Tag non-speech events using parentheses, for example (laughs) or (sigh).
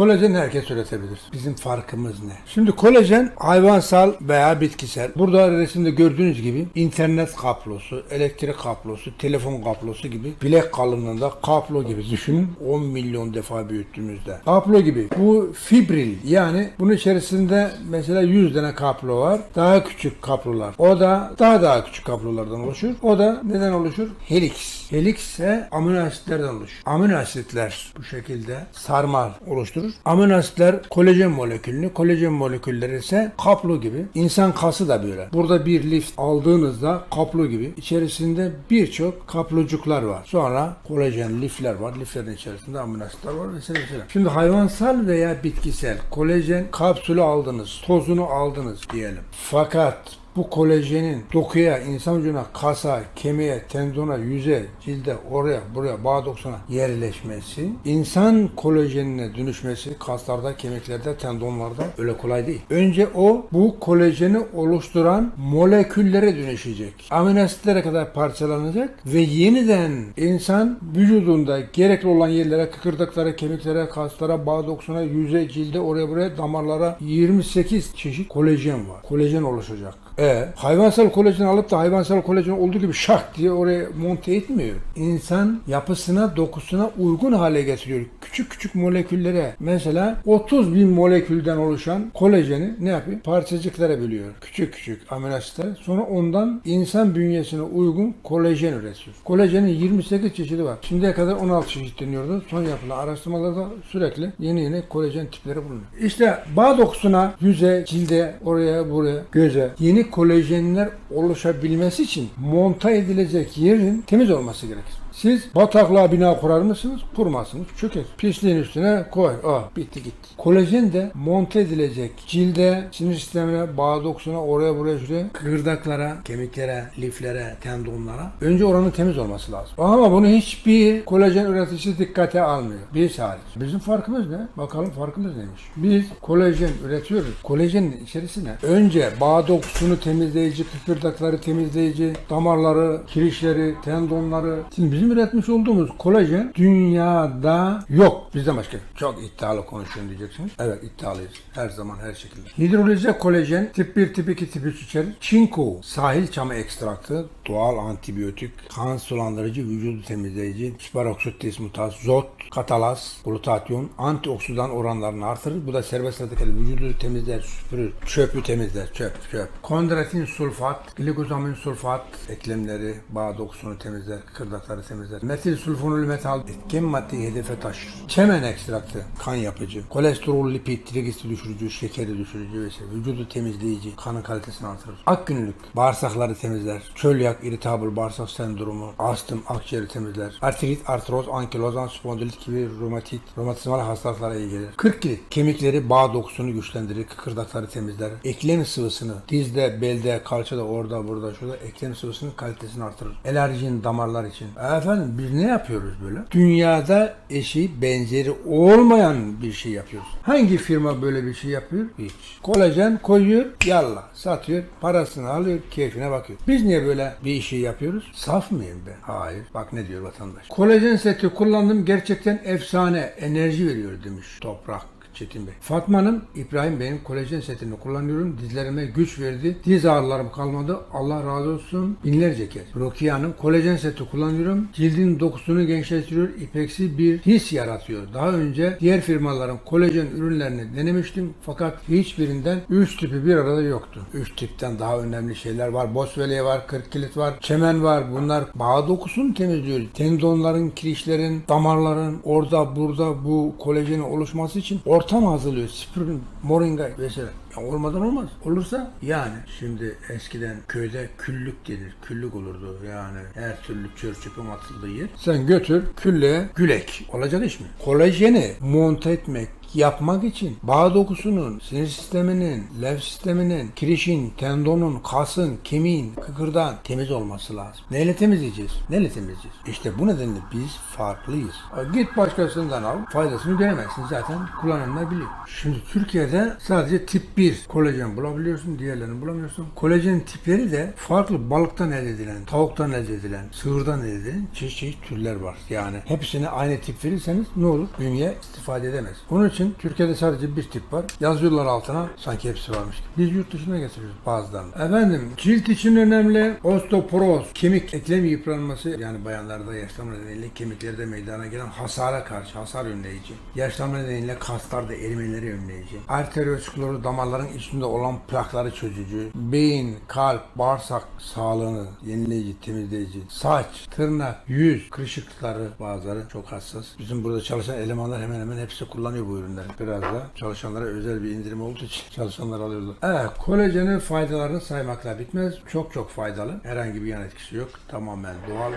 Kolajen herkes üretebilir. Bizim farkımız ne? Şimdi kolajen hayvansal veya bitkisel. Burada resimde gördüğünüz gibi internet kablosu, elektrik kablosu, telefon kablosu gibi bilek kalınlığında kablo gibi düşünün 10 milyon defa büyüttüğümüzde. Kablo gibi. Bu fibril yani bunun içerisinde mesela 100 tane kablo var. Daha küçük kablolar. O da daha daha küçük kablolardan oluşur. O da neden oluşur? Helix. Helix ise amino asitlerden oluşur. Amino asitler bu şekilde sarmal oluşturur. Amino asitler kolajen molekülünü, kolajen molekülleri ise kaplo gibi. İnsan kası da böyle. Burada bir lif aldığınızda kaplo gibi içerisinde birçok kaplocuklar var. Sonra kolajen lifler var. Liflerin içerisinde amino asitler var vesaire vesaire. Şimdi hayvansal veya bitkisel kolajen kapsülü aldınız, tozunu aldınız diyelim. Fakat bu kolajenin dokuya, insan vücuduna, kasa, kemiğe, tendona, yüze, cilde, oraya, buraya, bağ dokusuna yerleşmesi, insan kolajenine dönüşmesi kaslarda, kemiklerde, tendonlarda öyle kolay değil. Önce o bu kolajeni oluşturan moleküllere dönüşecek. Amino asitlere kadar parçalanacak ve yeniden insan vücudunda gerekli olan yerlere, kıkırdaklara, kemiklere, kaslara, bağ dokusuna, yüze, cilde, oraya buraya, damarlara 28 çeşit kolajen var. Kolajen oluşacak. E, hayvansal kolajen alıp da hayvansal kolajen olduğu gibi şak diye oraya monte etmiyor. İnsan yapısına, dokusuna uygun hale getiriyor. Küçük küçük moleküllere mesela 30 bin molekülden oluşan kolajeni ne yapıyor? Parçacıklara bölüyor. Küçük küçük amino asitler. Sonra ondan insan bünyesine uygun kolajen üretiyor. Kolajenin 28 çeşidi var. Şimdiye kadar 16 çeşit deniyordu. Son yapılan araştırmalarda sürekli yeni yeni kolajen tipleri bulunuyor. İşte bağ dokusuna, yüze, cilde, oraya, buraya, göze yeni kolajenler oluşabilmesi için monta edilecek yerin temiz olması gerekir. Siz bataklığa bina kurar mısınız? Kurmazsınız. Çöker. Pisliğin üstüne koy. Ah bitti gitti. Kolajen de monte edilecek. Cilde, sinir sistemine, bağ dokusuna, oraya buraya şuraya, kıkırdaklara, kemiklere, liflere, tendonlara. Önce oranın temiz olması lazım. Ama bunu hiçbir kolajen üreticisi dikkate almıyor. Biz hariç. Bizim farkımız ne? Bakalım farkımız neymiş? Biz kolajen üretiyoruz. Kolajenin içerisine önce bağ dokusunu temizleyici, kıkırdakları temizleyici, damarları, kirişleri, tendonları. Şimdi bizim üretmiş olduğumuz kolajen dünyada yok. Bizden başka. Çok iddialı konuşuyorsun diyeceksiniz. Evet iddialıyız. Her zaman her şekilde. Hidrolize kolajen tip 1, tip 2, tip 3 içerir. Çinko, sahil çamı ekstraktı, doğal antibiyotik, kan sulandırıcı, vücudu temizleyici, sparoksit dismutas, zot, katalas, glutatyon, antioksidan oranlarını artırır. Bu da serbest radikal vücudu temizler, süpürür, çöpü temizler, çöp, çöp. Kondroitin sulfat, glikozamin sulfat, eklemleri, bağ dokusunu temizler, kıkırdakları temizler. Metil sulfonul metal, etken maddeyi hedefe taşır. Çemen ekstraktı, kan yapıcı, kolesterol, lipid, trigliserit düşürücü, şekeri düşürücü vesaire. Vücudu temizleyici, kanın kalitesini artırır. Ak günlük, bağırsakları temizler. Çölyak, irritable bağırsak sendromu, astım, akciğeri temizler. Artrit, artroz, ankiloz, spondilit gibi romatit, romatizmal hastalıklara iyi gelir. 40 kilit, kemikleri, bağ dokusunu güçlendirir, kıkırdakları temizler. Eklem sıvısını, dizde, belde, kalçada, orada, burada, şurada eklem sıvısının kalitesini artırır. Elerjin, damarlar için. Efendim biz ne yapıyoruz böyle? Dünyada eşi, benzeri olmayan bir şey yapıyoruz. Hangi firma böyle bir şey yapıyor? Hiç. Kolajen koyuyor, yallah satıyor, parasını alıyor, keyfine bakıyor. Biz niye böyle bir işi yapıyoruz? Saf mıyım ben? Hayır. Bak ne diyor vatandaş. Kolajen seti kullandım gerçekten efsane enerji veriyor demiş Toprak. Çetin Bey. Fatma İbrahim Bey'in kolajen setini kullanıyorum. Dizlerime güç verdi. Diz ağrılarım kalmadı. Allah razı olsun. Binlerce kez. Rukiye kolajen seti kullanıyorum. Cildin dokusunu gençleştiriyor. İpeksi bir his yaratıyor. Daha önce diğer firmaların kolajen ürünlerini denemiştim. Fakat hiçbirinden 3 tipi bir arada yoktu. 3 tipten daha önemli şeyler var. Boswellia var, 40 kilit var, çemen var. Bunlar bağ dokusunu temizliyor. Tendonların, kirişlerin, damarların orada burada bu kolajenin oluşması için ortam hazırlıyor. Spirin, moringa vesaire. Ya olmadan olmaz. Olursa yani şimdi eskiden köyde küllük denir. Küllük olurdu yani her türlü çör çöpün atıldığı yer. Sen götür küllüğe gülek. Olacak iş mi? Kolajeni monte etmek, yapmak için bağ dokusunun, sinir sisteminin, lenf sisteminin, kirişin, tendonun, kasın, kemiğin, kıkırdan temiz olması lazım. Neyle temizleyeceğiz? Neyle temizleyeceğiz? İşte bu nedenle biz farklıyız. Git başkasından al, faydasını göremezsin zaten kullananlar biliyor. Şimdi Türkiye'de sadece tip Bir, kolajen bulabiliyorsun, diğerlerini bulamıyorsun. Kolajen tipleri de farklı balıktan elde edilen, tavuktan elde edilen, sığırdan elde edilen çeşit çeşit türler var. Yani hepsine aynı tip verirseniz ne olur? Bünye istifade edemez. Onun için Türkiye'de sadece bir tip var. Yazıyorlar altına sanki hepsi varmış. Biz yurt dışına getiriyoruz bazılarını. Efendim cilt için önemli osteoporoz, kemik eklem yıpranması yani bayanlarda yaşlanma nedeniyle kemiklerde meydana gelen hasara karşı hasar önleyici. Yaşlanma nedeniyle kaslarda erimeleri önleyici. Arterioskleroz damarların içinde olan plakları çözücü. Beyin, kalp, bağırsak sağlığını yenileyici, temizleyici. Saç, tırnak, yüz, kırışıklıkları bazıları çok hassas. Bizim burada çalışan elemanlar hemen hemen hepsi kullanıyor bu ürünleri. Biraz da çalışanlara özel bir indirim olduğu için (laughs) çalışanlar alıyorlar. Evet, kolajenin faydalarını saymakla bitmez. Çok çok faydalı. Herhangi bir yan etkisi yok. Tamamen doğal.